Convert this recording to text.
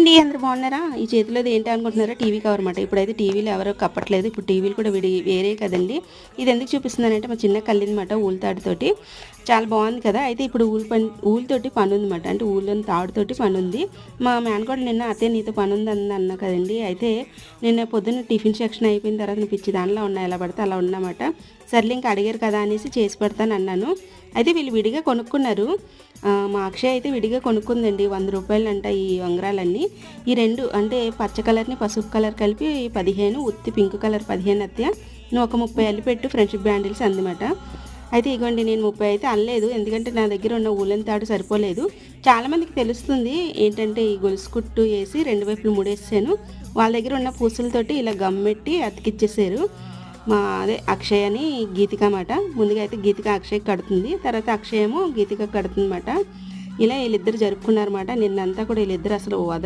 అండి అందరు బాగున్నారా? ఈ చేతిలో ఏంటి అనుకుంటున్నారా? టీవీ కవర్ అనమాట ఇప్పుడైతే టీవీలు ఎవరో కప్పట్లేదు. ఇప్పుడు టీవీలు కూడా విడి వేరే కదండి. ఇది ఎందుకు చూపిస్తున్నానంటే మా చిన్న కళ్ళు అనమాట ఊళ్ళతాడుతోటి చాలా బాగుంది కదా? అయితే ఇప్పుడు ఊలు పని ఊళ్ళతోటి పని ఉందన్నమాట అంటే ఊళ్ళోని తాడుతోటి పని ఉంది మా మేనకోడ నిన్న అతే నీతో పని ఉంది అంది అన్న కదండి. అయితే నిన్న పొద్దున్న టిఫిన్ సెక్షన్ అయిపోయిన తర్వాత పిచ్చి దానిలో ఉన్నాయి ఎలా పడితే అలా ఉన్నమాట. సర్లే ఇంకా అడిగారు కదా అనేసి చేసి పెడతాను అన్నాను. అయితే వీళ్ళు విడిగా కొనుక్కున్నారు. మా అక్షయ్ అయితే విడిగా కొనుక్కుందండి. వంద రూపాయలు అంట ఈ ఉంగరాలన్నీ. ఈ రెండు అంటే పచ్చ కలర్ని పసుపు కలర్ కలిపి పదిహేను ఉత్తి పింక్ కలర్ పదిహేను అత్య నువ్వు ఒక ముప్పై అల్లి పెట్టు ఫ్రెండ్షిప్ బ్యాండిల్స్ అందమాట. అయితే ఇగోండి నేను ముప్పై అయితే అనలేదు. ఎందుకంటే నా దగ్గర ఉన్న ఊలెన్ తాడు సరిపోలేదు. చాలామందికి తెలుస్తుంది ఏంటంటే ఈ గొలుసు కుట్టు వేసి రెండు వైపులు ముడేసాను వాళ్ళ దగ్గర ఉన్న పూసలతోటి ఇలా గమ్మెట్టి అతికిచ్చేసారు. మా అదే అక్షయ్ అని గీతిక మాట ముందుగా అయితే గీతిక అక్షయ్ కడుతుంది తర్వాత అక్షయము గీతిక కడుతుంది అనమాట ఇలా వీళ్ళిద్దరు జరుపుకున్నారన్నమాట. నిన్నంతా కూడా వీళ్ళిద్దరు అసలు